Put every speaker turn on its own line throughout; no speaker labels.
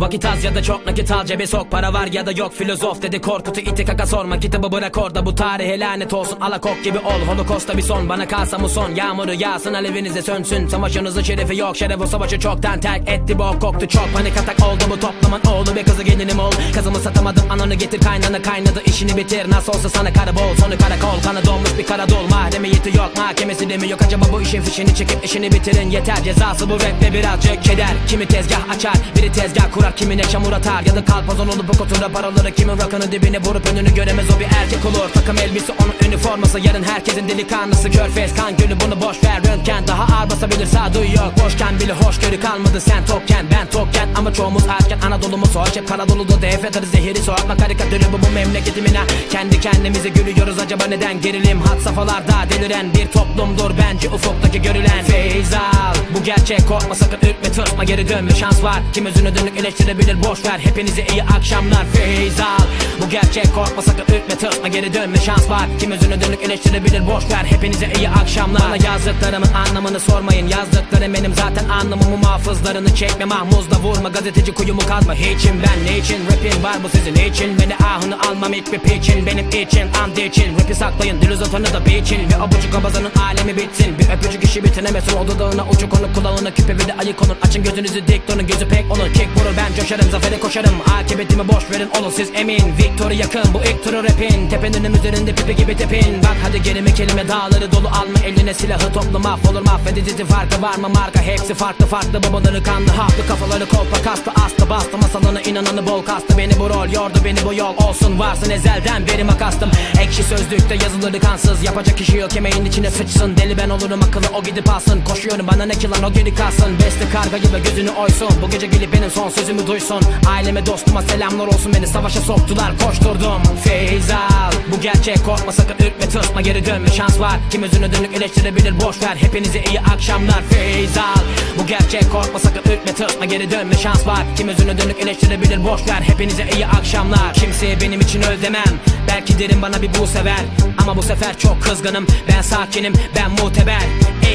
Vakit az ya da çok nakit al cebe sok. Para var ya da yok filozof dedi. Korkut'u iti kaka sorma. Kitabı bırak orada bu tarihe lanet olsun. Alakok gibi ol holokosta bir son. Bana kalsa muson Yağmuru yağsın alevinize sönsün. Savaşınızın şerefi yok Şeref o savaşı çoktan terk etti. Bu ok koktu çok Panik atak oldu. Bu toplaman oğlu ve kızı gelinim ol. Kızımı satamadım ananı getir kaynana kaynadı. İşini bitir Nasıl olsa sana kara bol sonu karakol. Kanı dolmuş bir karadol mahremiyeti yok Mahkemesi de mi yok. Acaba bu işin fişini çekip işini bitirin Yeter. Cezası bu rap ve birazcık keder. Kimi tezgah açar biri tezgah kurar kimine çamur atar Ya da kalpazon olup bu kutuda paraları kimin rakını dibine vurup önünü göremez o bir erkek olur. Takım elbise onun üniforması yarın herkesin delikanlısı Körfez kan gölü bunu boş ver röntgen Daha ağır basabilir. Sağduyu yok boşken bile hoşgörü kalmadı. Sen tokken ben tokken Ama çoğumuz erken. Anadolu'muz hoş hep Karadolu'da defetleri zehiri soğutma karikatürü. Bu bu memleketimine Kendi kendimize gülüyoruz acaba neden gerilim? Hat safhalarda deliren bir toplumdur bence ufuktaki görülen. Feyz al bu gerçek korkma sakın ürkme tırsma geri dönme. Şans var Kim özünü dönük eleştirebilir boş ver. Hepinize iyi akşamlar Feyz al bu gerçek korkma sakın ürkme tırsma geri dönme. Şans var Kim özünü dönük eleştirebilir boş ver. Hepinize iyi akşamlar. Bana yazdıklarımın anlamını sormayın. Yazdıklarım benim zaten anlamımı muhafızlarını çekme. Mahmuzla vurma gazeteci kuyumu kazma. Hiçim ben ne için? Rapin var bu sizin? İçin? Beni ahını almam hiçbir piçin. Benim için and için. Rapi saklayın dil uzatanı da biçin. Ve abucuk abazanın alemi bitsin. Bir öpücük işi bitiremesin o dudağına uçuk onu kulağına küpe bir de ayı konun Açın gözünüzü dik donun gözü pek olur. Kick vurur. Ben coşarım. Zafere koşarım. Akıbetimi boş verin. Olun siz emin. Victory yakın. Bu ilk turu rapin. Tepenin üzerinde pipi gibi tepin. Bak hadi gelime kelime dağları dolu alma eline silahı topla mahvolur mahvedici farkı var mı? Marka Hepsi farklı farklı. Babaları kanlı haklı. Kafaları kolpa kastı astı bastı. Masalına inananı bol kastı. Beni bu rol yordu beni bu yol olsun. Varsın ezelden beri makastım. Ekşi sözlükte yazıları kansız. Yapacak işi yok emeğin içine sıçsın. Deli ben olurum akıllı o gidip alsın. Koşuyorum bana ne ki o geri kalsın Beste karga gibi gözünü oysun. Bu gece gelip benim son sözümü duysun. Aileme dostuma selamlar olsun. Beni savaşa soktular koşturdum. Feyz al bu gerçek korkma sakın ürkme tırsma geri dönme. Şans var Kim özünü dönük eleştirebilir boş ver. Hepinize iyi akşamlar. Feyz al bu gerçek korkma sakın ürkme tırsma geri dönme. Şans var Kim özünü dönük eleştirebilir boş ver. Hepinize iyi akşamlar. Kimseye benim için öl demem Belki derin bana bir bu sever. Ama bu sefer çok kızgınım. Ben sakinim ben muteber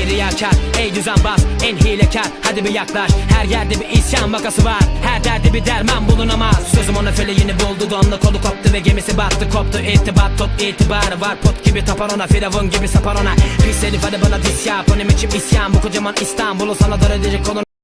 Ey riyakar ey düzenbaz en hilekar. Hadi bir yaklaş her yerde bir isyan vakası var. Her derde bir derman bulunamaz. Sözüm ona feleğini buldu donla kolu koptu ve gemisi battı koptu. İtibat tut itibarı var. Pot gibi tapar ona Firavun gibi sapar ona. Pis herif hadi bana dis yap. Önüm içim isyan bu kocaman İstanbul'u sana dar edecek olan